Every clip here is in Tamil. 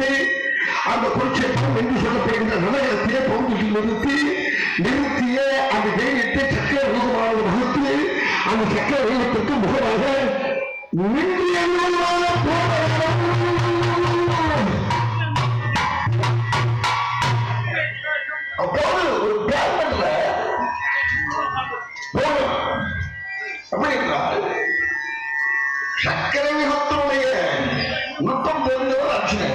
நிறுத்தி அந்த குருட்சேத்திரம் என்று சொல்லப்படுகின்ற நகரத்திலே பகுதியில் நிறுத்தி நிறுத்திய அந்த தெய்வத்தை சக்கர ரூபமாக வகுத்து அந்த சக்கர ரூபத்திற்கு முகமாக நின்றிய அப்போது ஒரு பேமெண்ட்ல போடும் அப்படி என்றால் சக்கரவிகத்தினுடைய நுட்பம் தெரிந்தவர் அர்ச்சனை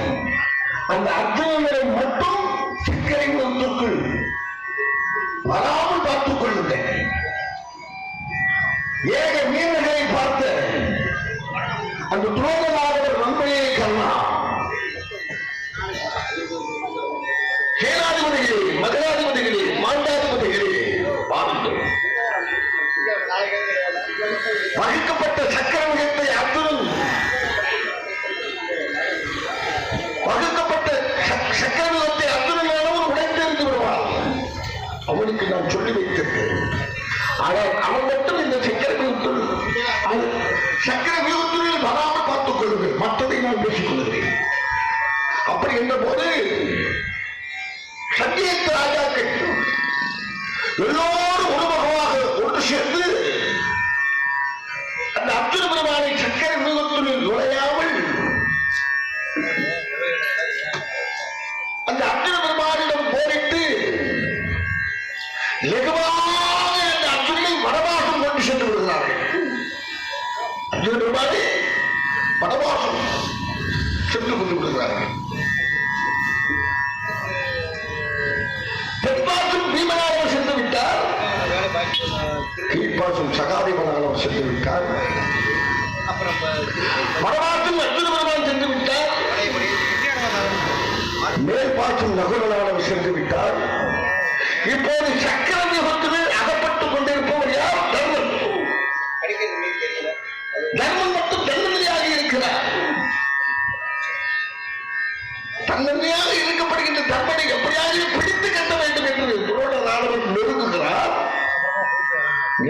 அந்த அர்ஜுனனை மட்டும் சிக்கரை விகத்துக்குள் வராமல் பார்த்துக் கொள்ளுங்கள் ஏக மீனர்களை பார்த்த அந்த துரோக ஆனால் அவன் மட்டும் இந்த சக்கரவிகத்துள் அது சக்கரவிகத்துள் வராமல் பார்த்துக் கொள்ளுங்கள். மற்றதை நான் பேசிக் கொள்கிறேன். அப்படி என்ற போது கீழ்ப்பாசும் சகாதிபனாரம் சென்று விட்டார் வடவாசும் அர்ஜுன பெருமான் சென்று விட்டார் மேல்பாசும் நகுலனாரம் சென்று விட்டார் இப்போது சக்கர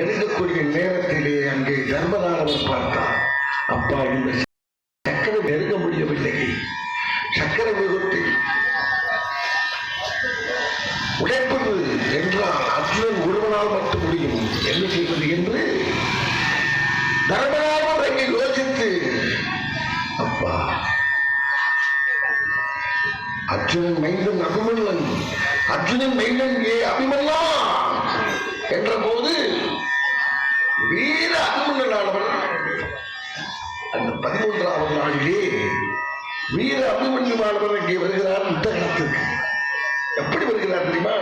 எழுதக்கூடிய நேரத்திலே அங்கே தர்மராஜவர் பார்த்தார். அப்பா இந்த சக்கரம் நெருங்க முடியவில்லை. சக்கர விபத்தை உடைப்பது என்றால் அர்ஜுனன் ஒருவனால் மட்டும் முடியும். என்ன செய்வது என்று தர்மராஜர் அங்கே யோசித்து அப்பா அர்ஜுனன் மைந்தன் அபிமன்னன் அர்ஜுனன் மைந்தன் ஏ அபிமன்னா பதிமூன்றாவது நாளிலே வீர அபிமன்யு மாணவர் இங்கே வருகிறார் யுத்த காலத்திற்கு எப்படி வருகிறார் தெரியுமா?